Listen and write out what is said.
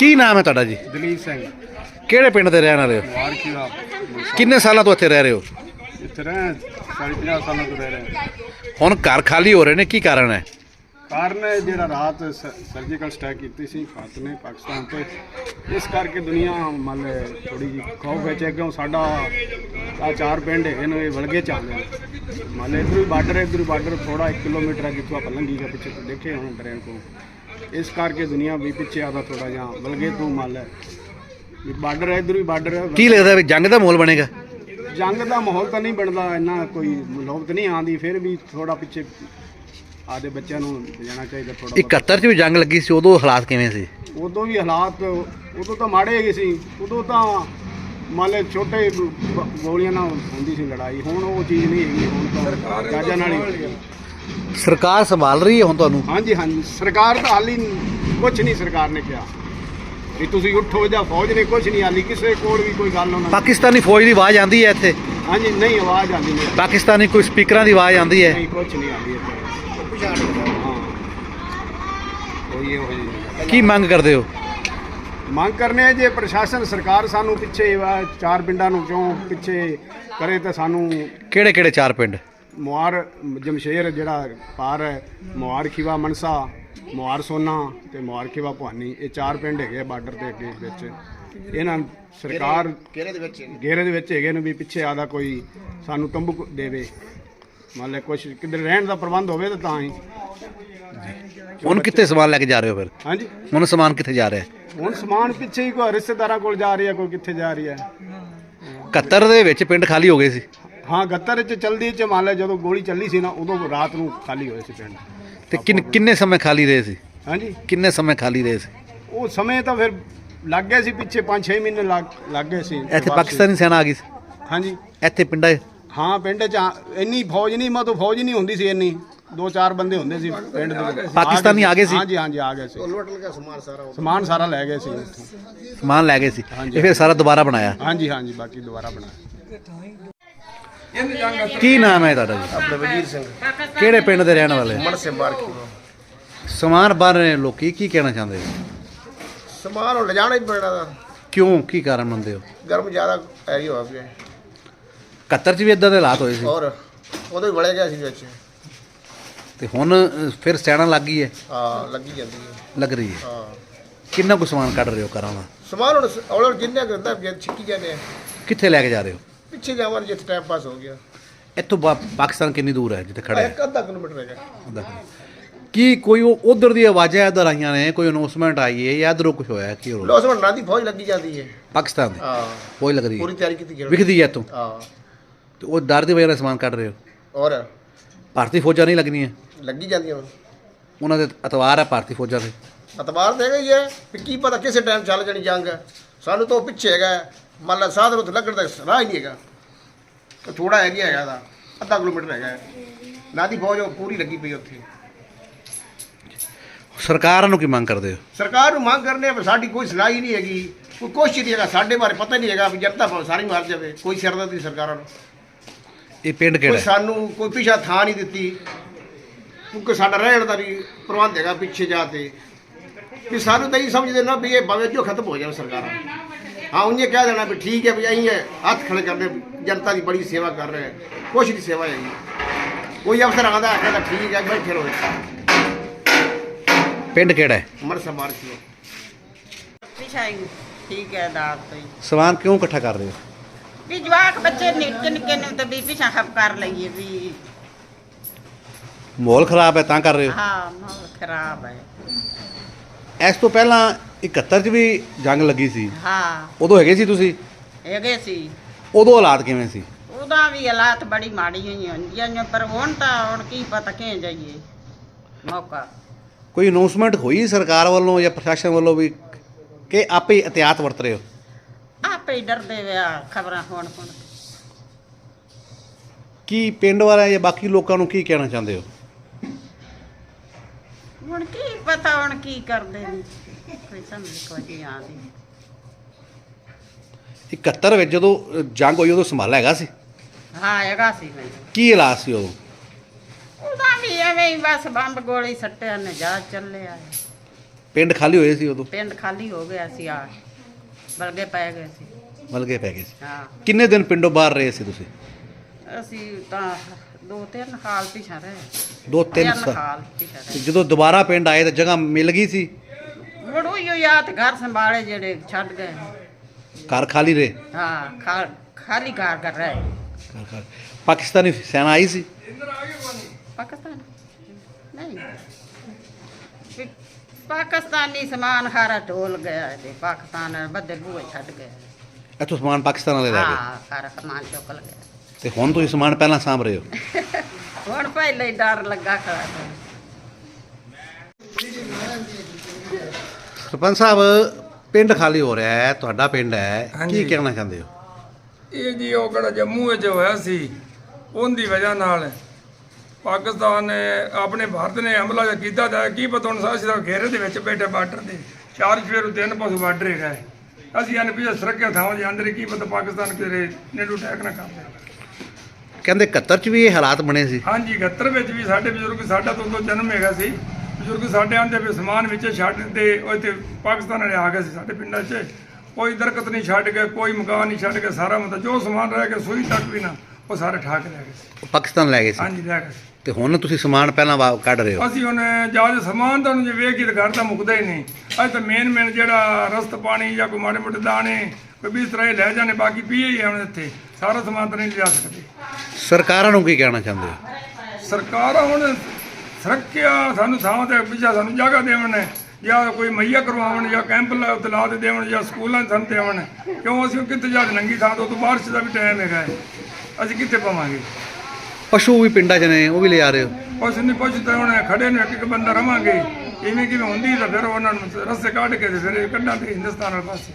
ਕੀ ਨਾਮ ਹੈ ਤੁਹਾਡਾ ਜੀ? ਦਲੀਪ ਸਿੰਘ। ਕਿਹੜੇ ਪਿੰਡ ਦੇ ਰਹਿਣ ਵਾਲੇ ਹੋ? ਵਾਰ ਕੀ ਦਾ ਕਿੰਨੇ ਸਾਲਾਂ ਤੋਂ ਇੱਥੇ ਰਹਿ ਰਹੇ ਹੋ? ਇੱਥੇ ਰਹਿ ਸਾਢੇ ਪੰਜਾਹ ਸਾਲਾਂ ਤੋਂ ਰਹਿ ਰਹੇ ਹੁਣ ਘਰ ਖਾਲੀ ਹੋ ਰਹੇ ਨੇ ਕੀ ਕਾਰਨ ਹੈ? ਕਾਰਨ ਹੈ ਜਿਹੜਾ ਰਾਤ ਸਰਜੀਕਲ ਸਟ੍ਰਾਈਕ ਕੀਤੀ ਸੀ ਭਾਰਤ ਨੇ ਪਾਕਿਸਤਾਨ ਤੇ। ਇਸ ਕਰਕੇ ਦੁਨੀਆ ਮੰਨ ਲੈ ਥੋੜੀ ਜਿਹੀ ਖੌਫ ਵਿੱਚ ਹੈ ਕਿਉਂ ਸਾਡਾ ਆ ਚਾਰ ਪਿੰਡ ਹੈਗੇ ਨੇ ਇਹ ਵਲਗੇ ਚਾਹੁੰਦੇ ਨੇ। ਮੰਨ ਲੈ ਇੱਧਰ ਵੀ ਬਾਰਡਰ ਇੱਧਰ ਬਾਰਡਰ ਥੋੜਾ 1 ਕਿਲੋਮੀਟਰ ਹੈ ਜਿੱਥੋਂ ਆਪਾਂ ਲੰਘੀ ਗਏ ਪਿੱਛੇ ਤੋਂ ਦੇਖੇ ਹੁਣ ਟ੍ਰੇਨ ਕੋ ਇਸ ਕਰਕੇ ਦੁਨੀਆ ਵੀ ਪਿੱਛੇ ਆਦਾ ਥੋੜਾ ਜਿਹਾ ਵਲਗੇ ਤੋਂ ਮੰਨ ਲੈ ਵੀ ਬਾਰਡਰ ਹੈ ਇੱਧਰ ਵੀ ਬਾਰਡਰ ਹੈ। ਕੀ ਲੱਗਦਾ ਵੀ ਜੰਗ ਦਾ ਮਾਹੌਲ ਬਣੇਗਾ? ਜੰਗ ਦਾ ਮਾਹੌਲ ਤਾਂ ਨਹੀਂ ਬਣਦਾ ਇੰਨਾ ਕੋਈ ਨੌਬਤ ਨਹੀਂ ਆਉਂਦੀ ਫਿਰ ਵੀ ਥੋੜਾ ਪਿੱਛੇ ਆਦੇ ਬੱਚਿਆਂ ਨੂੰ ਜਾਣਾ ਚਾਹੀਦਾ ਥੋੜਾ 71 ਚ ਵੀ ਜੰਗ ਲੱਗੀ ਸੀ ਉਦੋਂ ਹਾਲਾਤ ਕਿਵੇਂ ਸੀ? ਉਦੋਂ ਵੀ ਹਾਲਾਤ ਉਦੋਂ ਤਾਂ ਮਾੜੇ ਹੈਗੇ ਸੀ ਉਦੋਂ ਤਾਂ ਮੰਨ ਲੈ ਛੋਟੇ ਗੋਲੀਆਂ ਨਾਲ ਹੁੰਦੀ ਸੀ ਲੜਾਈ ਹੁਣ ਉਹ ਚੀਜ਼ ਨਹੀਂ ਹੈਗੀ ਹੁਣ ਤਾਂ ਜਾਜਾਂ ਨਾਲ ਹੀ। ਸਰਕਾਰ ਸੰਭਾਲ ਰਹੀ ਹੈ ਹੁਣ ਤੁਹਾਨੂੰ? ਹਾਂਜੀ ਹਾਂਜੀ। ਸਰਕਾਰ ਤਾਂ ਹਾਲੀ ਕੁਝ ਨਹੀਂ ਸਰਕਾਰ ਨੇ ਕਿਹਾ। ਵੀ ਤੁਸੀਂ ਉੱਠੋ ਜਾਂ ਫੌਜ ਨੇ ਕੁਝ ਨਹੀਂ ਹਾਲੀ ਕਿਸੇ ਕੋਲ ਵੀ ਕੋਈ ਗੱਲ ਉਹਨਾਂ ਪਾਕਿਸਤਾਨੀ ਫੌਜ ਦੀ ਆਵਾਜ਼ ਆਉਂਦੀ ਹੈ ਇੱਥੇ? ਹਾਂਜੀ ਨਹੀਂ ਆਵਾਜ਼ ਆਉਂਦੀ ਨਹੀਂ। ਪਾਕਿਸਤਾਨੀ ਕੋਈ ਸਪੀਕਰਾਂ ਦੀ ਆਵਾਜ਼ ਆਉਂਦੀ ਹੈ? ਨਹੀਂ ਕੁਝ ਨਹੀਂ ਆਉਂਦੀ ਇੱਥੇ। ਹਾਂ। ਕੋਈ ਇਹੋ ਜਿਹੀ ਨਹੀਂ। ਕੀ ਮੰਗ ਕਰਦੇ ਹੋ? ਮੰਗ ਕਰਨੇ ਆ ਜੇ ਪ੍ਰਸ਼ਾਸਨ ਸਰਕਾਰ ਸਾਨੂੰ ਪਿੱਛੇ ਚਾਰ ਪਿੰਡਾਂ ਨੂੰ ਕਿਉਂ ਪਿੱਛੇ ਕਰੇ ਤਾਂ ਸਾਨੂੰ ਕਿਹੜੇ ਕਿਹੜੇ ਚਾਰ ਪਿੰਡ? ਮੁਹਾਰ ਜਮਸ਼ੇਰ ਜਿਹੜਾ ਪਾਰ ਹੈ ਮੁਹਾਰ ਖੀਵਾ ਮਨਸਾ ਮੁਹਾਰ ਸੋਨਾ ਤੇ ਮੁਹਾਰ ਖੀਵਾ ਭਵਾਨੀ ਇਹ ਚਾਰ ਪਿੰਡ ਹੈਗੇ ਬਾਰਡਰ ਦੇ ਅੱਗੇ ਵਿੱਚ। ਇਹਨਾਂ ਸਰਕਾਰ ਘੇਰੇ ਦੇ ਵਿੱਚ ਘੇਰੇ ਦੇ ਵਿੱਚ ਹੈਗੇ ਨੇ ਵੀ ਪਿੱਛੇ ਆਦਾ ਕੋਈ ਸਾਨੂੰ ਤੰਬੂ ਦੇਵੇ। ਮੰਨ ਲੈ ਕੁਛ ਕਿਧਰ ਰਹਿਣ ਦਾ ਪ੍ਰਬੰਧ ਹੋਵੇ ਤਾਂ ਤਾਂ ਹੀ। ਹੁਣ ਕਿੱਥੇ ਸਮਾਨ ਲੈ ਕੇ ਜਾ ਰਹੇ ਹੋ ਫਿਰ? ਹਾਂਜੀ। ਹੁਣ ਸਮਾਨ ਕਿੱਥੇ ਜਾ ਰਿਹਾ? ਹੈ ਹੁਣ ਸਮਾਨ ਪਿੱਛੇ ਹੀ ਕੋਈ ਰਿਸ਼ਤੇਦਾਰਾਂ ਕੋਲ ਜਾ ਰਹੀ ਹੈ ਕੋਈ ਕਿੱਥੇ ਜਾ ਰਹੀ ਹੈ। 71 ਦੇ ਵਿੱਚ ਪਿੰਡ ਖਾਲੀ ਹੋ ਗਏ ਸੀ। ਹਾਂ ਗੱਤਰ ਚ ਚਲਦੀ ਚ ਮੰਨ ਲੈ ਜਦੋਂ ਗੋਲੀ ਚੱਲੀ ਸੀ ਨਾ ਉਦੋਂ ਰਾਤ ਨੂੰ ਖਾਲੀ ਹੋਏ ਸੀ ਪਿੰਡ। ਤੇ ਕਿੰਨ- ਕਿੰਨੇ ਸਮੇਂ ਖਾਲੀ ਰਹੇ ਸੀ? ਹਾਂਜੀ। ਕਿੰਨੇ ਸਮੇਂ ਖਾਲੀ ਰਹੇ ਸੀ? ਉਹ ਸਮੇਂ ਤਾਂ ਫਿਰ ਲੱਗ ਗਏ ਸੀ ਪਿੱਛੇ 5-6 ਮਹੀਨੇ ਲੱਗ ਲੱਗ ਗਏ ਸੀ। ਇੱਥੇ ਪਾਕਿਸਤਾਨੀ ਸੈਨਾ ਆ ਗਈ ਸੀ? ਹਾਂਜੀ। ਇੱਥੇ ਪਿੰਡਾਂ 'ਚ ਹਾਂ ਪਿੰਡ ਚ ਆ- ਇੰਨੀ ਫੌਜ ਨਹੀਂ ਮਤੋਂ ਫੌਜ ਨਹੀਂ ਹੁੰਦੀ ਸੀ ਇੰਨੀ। ਦੋ ਚਾਰ ਬੰਦੇ ਹੁੰਦੇ ਸੀ ਪਿੰਡ ਦੇ ਵਿੱਚ। ਪਾਕਿਸਤਾਨੀ ਆ ਗਏ ਸੀ? ਹਾਂਜੀ ਹਾਂਜੀ ਆ ਗਏ ਸੀ। ਲੁੱਟ ਲਗਾ ਸਮਾਨ ਸਾਰਾ। ਸਮਾਨ ਸਾਰਾ ਲੈ ਗਏ ਸੀ। ਸਮਾਨ ਲੈ ਗਏ ਸੀ। ਇਹ ਫਿਰ ਸਾਰਾ ਦੁਬਾਰਾ ਬਣਾਇਆ? ਹਾਂਜੀ ਹਾਂਜੀ ਬਾਕੀ ਦੁਬਾਰਾ ਬਣਾਇਆ। ਕੀ ਨਾਮ ਹੈ ਤੁਹਾਡਾ ਜੀ? ਆਪਣੇ ਵਜੀਰ ਸਿੰਘ। ਕਿਹੜੇ ਪਿੰਡ ਦੇ ਰਹਿਣ ਵਾਲੇ? ਮਨ ਸੇ ਮਾਰ ਕੇ? ਸਮਾਨ ਬਾਹਰ ਰਹੇ ਲੋਕੀ ਕੀ ਕਹਿਣਾ ਚਾਹੁੰਦੇ ਹੋ ਸਮਾਨ ਉਹ ਲਿਜਾਣਾ ਹੀ ਪੈਣਾ ਦਾ ਕਿਉਂ? ਕੀ ਕਾਰਨ ਮੰਨਦੇ ਹੋ? ਗਰਮ ਜ਼ਿਆਦਾ ਐਰੀ ਹੋ ਗਿਆ 71 ਚ ਵੀ ਇਦਾਂ ਦੇ ਹਾਲਾਤ ਹੋਏ ਸੀ। ਔਰ ਉਦੋਂ ਹੀ ਵੜੇ ਗਿਆ ਸੀ ਵਿੱਚ। ਤੇ ਹੁਣ ਅ, ਫਿਰ ਸੈਨਾ ਲੱਗ ਗਈ ਹੈ? ਹਾਂ ਲੱਗੀ ਜਾਂਦੀ ਹੈ। ਲੱਗ ਰਹੀ ਹੈ? ਹਾਂ। ਕਿੰਨਾ ਕੁ ਸਮਾਨ ਕੱਢ ਰਹੇ ਹੋ ਘਰਾਂ ਦਾ? ਸਮਾਨ ਹੁਣ ਔਰ ਜਿੰਨੇ ਕਰਦਾ ਜੇ ਛਿੱਕੀ ਜਾਂਦੇ ਆ। ਕਿੱਥੇ ਲੈ ਕੇ ਜਾ ਰਹੇ ਹੋ? ਪਿੱਛੇ ਜਾਵਾਂ ਜਿੱਥੇ ਟਾਈਮ ਪਾਸ ਹੋ ਗਿਆ। ਇੱਥੋਂ ਪਾਕਿਸਤਾਨ ਕਿੰਨੀ ਦੂਰ ਹੈ ਜਿੱਥੇ ਖੜੇ ਇੱਕ ਅੱਧਾ ਕਿਲੋਮੀਟਰ ਹੈਗਾ। ਕੀ ਕੋਈ ਉਧਰ ਦੀ ਆਵਾਜ਼ਾਂ ਇੱਧਰ ਆਈਆਂ ਨੇ ਕੋਈ ਅਨਾਉਂਸਮੈਂਟ ਆਈ ਹੈ ਜਾਂ ਇੱਧਰੋਂ ਕੁਝ ਹੋਇਆ ਕੀ ਹੋ ਰਿਹਾ? ਲੋਸ ਹੁਣ ਦੀ ਫੌਜ ਲੱਗੀ ਜਾਂਦੀ ਹੈ। ਪਾਕਿਸਤਾਨ ਦੀ? ਹਾਂ। ਕੋਈ ਲੱਗ ਰਹੀ ਪੂਰੀ ਹੈ ਤਿਆਰੀ ਕੀਤੀ ਗਈ ਵਿਖਦੀ ਹੈ ਇੱਥੋਂ? ਹਾਂ। ਤੇ ਉਹ ਡਰ ਦੀ ਵਜ੍ਹਾ ਨਾਲ ਸਮਾਨ ਕੱਢ ਰਹੇ ਹੋ? ਔਰ? ਭਾਰਤੀ ਫੌਜਾਂ ਨਹੀਂ ਲੱਗਣੀਆਂ? ਲੱਗੀ ਜਾਂਦੀਆਂ ਹੁਣ। ਉਹਨਾਂ ਦੇ ਅਤਵਾਰ ਹੈ ਭਾਰਤੀ ਫੌਜਾਂ ਦੇ। ਅਤਬਾਰ ਦੇ ਗਈ ਹੈ ਵੀ ਕੀ ਪਤਾ ਕਿਸੇ ਟਾਈਮ ਚੱਲ ਜਾਣੀ ਜੰਗ ਸਾਨੂੰ ਤਾਂ ਉਹ ਪਿੱਛੇ ਹੈਗਾ ਮੰਨ ਲਾ ਸਾਧਨ ਲੱਗਣ ਦਾ ਰਾਹ ਹੀ ਨਹੀਂ ਹੈਗਾ। ਥੋੜਾ ਏਰੀਆ ਹੈਗਾ ਦਾ ਅੱਧਾ ਕਿਲੋਮੀਟਰ ਹੈਗਾ ਨਾ ਦੀ ਫੌਜ ਉਹ ਪੂਰੀ ਲੱਗੀ ਪਈ ਉੱਥੇ। ਸਰਕਾਰਾਂ ਨੂੰ ਕੀ ਮੰਗ ਕਰਦੇ ਹੋ? ਸਰਕਾਰ ਨੂੰ ਮੰਗ ਕਰਨੇ ਆ ਸਾਡੀ ਕੋਈ ਸੁਣਾਈ ਨਹੀਂ ਹੈਗੀ ਕੋਈ ਕੋਸ਼ਿਸ਼ ਨਹੀਂ ਹੈਗਾ ਸਾਡੇ ਬਾਰੇ ਪਤਾ ਨਹੀਂ ਹੈਗਾ ਵੀ ਜਨਤਾ ਭਾਵੇਂ ਸਾਰੀ ਮਾਰ ਜਾਵੇ ਕੋਈ ਸਿਰਦਰਦੀ ਨਹੀਂ ਸਰਕਾਰਾਂ ਨੂੰ। ਇਹ ਪਿੰਡ ਕੋਈ ਕਿਹੜਾ ਹੈ? ਸਾਨੂੰ ਕੋਈ ਪਿਛਾ ਥਾਂ ਨਹੀਂ ਦਿੱਤੀ ਕਿਉਂਕਿ ਸਾਡਾ ਰਹਿਣ ਦਾ ਵੀ ਪ੍ਰਬੰਧ ਹੈਗਾ ਪਿੱਛੇ ਜਾ ਤੇ ਵੀ ਸਾਨੂੰ ਤਾਂ ਇਹ ਸਮਝਦੇ ਨਾ ਵੀ ਇਹ ਭਾਵੇਂ ਜੋ ਖਤਮ ਹੋ ਜਾਵੇ ਸਰਕਾਰਾਂ। ਹਾਂ ਉਹਨੇ ਕਹਿ ਦੇਣਾ ਵੀ ਠੀਕ ਹੈ ਵੀ ਅਸੀਂ ਇਹ ਹੱਥ ਖੜੇ ਕਰਦੇ ਜਨਤਾ ਦੀ ਬੜੀ ਸੇਵਾ ਕਰ ਰਹੇ ਹਾਂ। ਕੁਛ ਦੀ ਸੇਵਾ ਹੈਗੀ ਕੋਈ ਅਫਸਰ ਆਉਂਦਾ ਕਹਿੰਦਾ ਠੀਕ ਹੈ ਬੈਠੇ ਰਹੋ ਪਿੰਡ ਕਿਹੜਾ ਹੈ? ਮਰ ਸਮਾਰ ਕੀ ਪਿਛਾਈ ਠੀਕ ਹੈ ਦਾਤ ਤੋਂ ਸਮਾਨ ਕਿਉਂ ਇਕੱਠਾ ਕਰ ਰਹੇ ਹੋ? ਵੀ ਜਵਾਕ ਬੱਚੇ ਨਿੱਕੇ ਨਿੱਕੇ ਨੂੰ ਤਾਂ ਵੀ ਪਿਛਾ ਖਪ ਕਰ ਲਈਏ ਵੀ। ਮਾਹੌਲ ਖਰਾਬ ਹੈ ਤਾਂ ਕਰ ਰਹੇ ਹੋ? ਹਾਂ ਮਾਹੌਲ ਖਰਾਬ ਹੈ। ਇਸ ਤੋਂ ਪਹਿਲਾਂ 71 ਚ ਵੀ ਜੰਗ ਲੱਗੀ ਸੀ। ਹਾਂ। ਉਦੋਂ ਹੈਗੇ ਸੀ ਤੁਸੀਂ? ਹੈਗੇ ਸੀ। ਉਦੋਂ ਹਾਲਾਤ ਕਿਵੇਂ ਸੀ? ਉਹਦਾ ਵੀ ਹਾਲਾਤ ਬੜੀ ਮਾੜੀ ਹੋਈ ਹੁੰਦੀਆਂ ਨੇ ਪਰ ਹੁਣ ਤਾਂ ਹੁਣ ਕੀ ਪਤਾ ਕਿਹ ਜਾਈਏ। ਮੌਕਾ। ਕੋਈ ਅਨਾਉਂਸਮੈਂਟ ਹੋਈ ਸਰਕਾਰ ਵੱਲੋਂ ਜਾਂ ਪ੍ਰਸ਼ਾਸਨ ਵੱਲੋਂ ਵੀ ਕਿ ਆਪੇ ਹੀ ਇhtiyਾਤ ਵਰਤ ਰਹੇ ਹੋ? ਆਪੇ ਹੀ ਡਰਦੇ ਵਿਆ ਖਬਰਾਂ ਹੁਣ ਹੁਣ। ਕੀ ਪਿੰਡ ਵਾਲਿਆਂ ਜਾਂ ਬਾਕੀ ਲੋਕਾਂ ਨੂੰ ਕੀ ਕਹਿਣਾ ਚਾਹੁੰਦੇ ਹੋ? ਹੁਣ ਕੀ ਪਤਾ ਹੁਣ ਕੀ ਕਰਦੇ ਨੇ? ਕੋਈ ਸਮਝ ਕੋਈ ਨਹੀਂ ਆਉਂਦੀ। 71 ਵਿੱਚ ਜਦੋਂ ਜੰਗ ਹੋਈ ਉਦੋਂ ਸੰਭਾਲ ਹੈਗਾ ਸੀ? ਹਾਂ ਹੈਗਾ ਸੀ ਮੈਨੂੰ ਕੀ ਹਾਲਾਤ ਸੀ ਉਦੋਂ? ਉਹਦਾ ਵੀ ਐਵੇਂ ਹੀ ਬਸ ਬੰਬ ਗੋਲੀ ਸੱਟਿਆ ਨੇ ਜਾ ਚੱਲਿਆ। ਪਿੰਡ ਖਾਲੀ ਹੋਏ ਸੀ ਉਦੋਂ? ਪਿੰਡ ਖਾਲੀ ਹੋ ਗਿਆ ਸੀ ਆ। ਬਲਗੇ ਪੈ ਗਏ ਸੀ। ਮਲਗੇ ਪੈ ਗਏ ਸੀ। ਹਾਂ। ਕਿੰਨੇ ਦਿਨ ਪਿੰਡੋਂ ਬਾਹਰ ਰਹੇ ਸੀ ਤੁਸੀਂ? ਅਸੀਂ ਤਾਂ ਦੋ ਤਿੰਨ ਹਾਲ ਪਿਛਾ ਰਹੇ। ਦੋ ਤਿੰਨ ਸਾਲ। ਹਾਲ ਪਿਛਾ ਤੇ ਰਹੇ ਜਦੋਂ ਦੁਬਾਰਾ ਪਿੰਡ ਆਏ ਤਾਂ ਜਗ੍ਹਾ ਮਿਲ ਗਈ ਸੀ? ਮੁੜ ਉਹੀ ਯਾਦ ਘਰ ਸੰਭਾਲੇ ਜਿਹੜੇ ਛੱਡ ਗਏ। ਘਰ ਖਾਲੀ ਰਹੇ? ਹਾਂ ਖਾ- ਖਾਲੀ ਘਰ ਕਰ ਰਹੇ। ਘਰ ਖਾਲੀ। ਪਾਕਿਸਤਾਨੀ ਸੈਨਾ ਆਈ ਸੀ? ਪਾਕਿਸਤਾਨ? ਨਹੀਂ। ਵੀ ਪਾਕਿਸਤਾਨੀ ਸਮਾਨ ਹਾਰਾ ਢੋਲ ਗਿਆ ਤੇ ਪਾਕਿਸਤਾਨ ਬੱਦੇ ਬੂਏ ਛੱਡ ਗਏ। ਇੱਥੋਂ ਸਮਾਨ ਪਾਕਿਸਤਾਨ ਵਾਲੇ ਲੈ ਗਏ? ਹਾਂ ਸਾਰਾ ਸਮਾਨ ਚੁੱਕ ਲਗਿਆ ਤੇ ਹੁਣ ਤੁਸੀਂ ਸਮਾਨ ਪਹਿਲਾਂ ਸਾਂਭ ਰਹੇ ਹੋ? ਹੁਣ ਪਹਿਲੇ ਹੀ ਡਰ ਲੱਗਾ ਖੜਾ। ਸਰਪੰਚ ਸਾਹਿਬ ਪਿੰਡ ਖਾਲੀ ਹੋ ਰਿਹਾ ਹੈ ਤੁਹਾਡਾ ਪਿੰਡ ਹੈ। ਕੀ ਹਾਂਜੀ। ਕਹਿਣਾ ਚਾਹੁੰਦੇ ਹੋ? ਇਹ ਜੀ ਉਹ ਕਿਹੜਾ ਜੰਮੂ ਵਿੱਚ ਹੋਇਆ ਸੀ ਉਹਦੀ ਵਜ੍ਹਾ ਨਾਲ ਪਾਕਿਸਤਾਨ ਨੇ ਆਪਣੇ ਭਾਰਤ ਨੇ ਹਮਲਾ ਜਿਹਾ ਕੀਤਾ ਤਾਂ ਕੀ ਪਤਾ ਹੁਣ ਸਾਡਾ ਸਿਰਫ ਘੇਰੇ ਦੇ ਵਿੱਚ ਬੈਠੇ ਬਾਰਡਰ ਦੇ ਚਾਰ ਚਵੇਰ ਤਿੰਨ ਪਾਸੇ ਬਾਰਡਰ ਹੈਗਾ ਹੈ। ਅਸੀਂ ਅਨ ਪਿਛੇ ਸੁਰੱਖਿਆ ਥਾਵਾਂ ਦੇ ਅੰਦਰ ਹੀ ਕੀ ਪਤਾ ਪਾਕਿਸਤਾਨ ਕਿਰੇ ਨੇੜੂ ਅਟੈਕ ਨਾ ਕਰ ਦੇ ਕਹਿੰਦੇ 71 ਚ ਵੀ ਇਹ ਹਾਲਾਤ ਬਣੇ ਸੀ। ਹਾਂਜੀ 71 ਵਿੱਚ ਵੀ ਸਾਡੇ ਬਜ਼ੁਰਗ ਸਾਡਾ ਤੋਂ ਉਦੋਂ ਜਨਮ ਹੈਗਾ ਸੀ। ਬਜ਼ੁਰਗ ਸਾਡੇ ਆਂਦੇ ਵੀ ਸਮਾਨ ਵਿੱਚ ਛੱਡ ਉਹ ਤੇ ਪਾਕਿਸਤਾਨ ਵਾਲੇ ਆ ਗਏ ਸੀ ਸਾਡੇ ਪਿੰਡਾਂ 'ਚ। ਕੋਈ ਦਰਖਤ ਨਹੀਂ ਛੱਡ ਗਏ ਕੋਈ ਮਕਾਨ ਨਹੀਂ ਛੱਡ ਗਏ ਸਾਰਾ ਮਤਲਬ ਜੋ ਸਮਾਨ ਰਹਿ ਗਿਆ ਸੂਈ ਤੱਕ ਵੀ ਨਾ ਉਹ ਸਾਰੇ ਠਾਕ ਲੈ ਗਏ ਸੀ। ਪਾਕਿਸਤਾਨ ਲੈ ਗਏ ਸੀ? ਹਾਂਜੀ ਲੈ ਗਏ ਸੀ। ਤੇ ਹੁਣ ਤੁਸੀਂ ਸਮਾਨ ਪਹਿਲਾਂ ਵਾ- ਕੱਢ ਰਹੇ ਹੋ? ਅਸੀਂ ਹੁਣ ਜਦ ਸਮਾਨ ਤਾਂ ਜੇ ਵੇਖ ਕੇ ਤਾਂ ਘਰ ਤਾਂ ਮੁੱਕਦਾ ਹੀ ਨਹੀਂ। ਅੱਜ ਤਾਂ ਮੇਨ ਮੇਨ ਜਿਹੜਾ ਰਸਤ ਪਾਣੀ ਜਾਂ ਕੋਈ ਮਾੜੇ ਮੋਟੇ ਦਾਣੇ ਕੋਈ ਵੀ ਇਸ ਤਰ੍ਹਾਂ ਹੀ ਲੈ ਜਾਣੇ ਬਾਕੀ ਪੀਏ ਹੀ ਆਉਣ ਇੱਥੇ। ਸਾਰਾ ਸਮਾਨ ਤਾਂ ਨਹੀਂ ਲਿਆ ਸਕਦੇ। ਸਰਕਾਰਾਂ ਨੂੰ ਕੀ ਕਹਿਣਾ ਚਾਹੁੰਦੇ ਹੋ? ਸਰਕਾਰਾਂ ਹੁਣ ਸੁਰੱਖਿਆ ਸਾਨੂੰ ਥਾਂ ਤੇ ਪਿੱਛਾ ਸਾਨੂੰ ਜਗ੍ਹਾ ਦੇਵਣ ਜਾਂ ਕੋਈ ਮੁਹੱਈਆ ਕਰਵਾਉਣ ਜਾਂ ਕੈਂਪ ਲਾ ਉੱਤੇ ਲਾ ਦੇ ਦੇਵਣ ਜਾਂ ਸਕੂਲਾਂ ਸਾਨੂੰ ਦੇਵਣ। ਕਿਉਂ? ਅਸੀਂ ਕਿੱਥੇ ਜਾ ਕੇ ਨੰਗੀ ਥਾਂ ਤੋਂ ਤੋਂ ਬਾਰਿਸ਼ ਦਾ ਵੀ ਟਾਈਮ ਹੈਗਾ ਹੈ। ਅਸੀਂ ਕਿੱਥੇ ਪਾਵਾਂਗੇ? ਪਸ਼ੂ ਵੀ ਪਿੰਡਾਂ 'ਚ ਨੇ ਉਹ ਵੀ ਲੈ ਆ ਰਹੇ ਹੋ? ਉਸ ਨੇ ਪੁੱਛਦੇ ਹੁਣ ਖੜੇ ਨੇ ਇੱਕ ਇੱਕ ਬੰਦਾ ਰਵਾਂਗੇ। ਇਵੇਂ ਕਿਵੇਂ ਹੁੰਦੀ ਤਾਂ ਫਿਰ ਉਹਨਾਂ ਨੂੰ ਰਸਤੇ ਕੱਢ ਕੇ ਤੇ ਫਿਰ ਇਹ ਕੱਢਾਂ ਤੇ ਹਿੰਦੁਸਤਾਨ ਵਾਲੇ ਪਾਸੇ।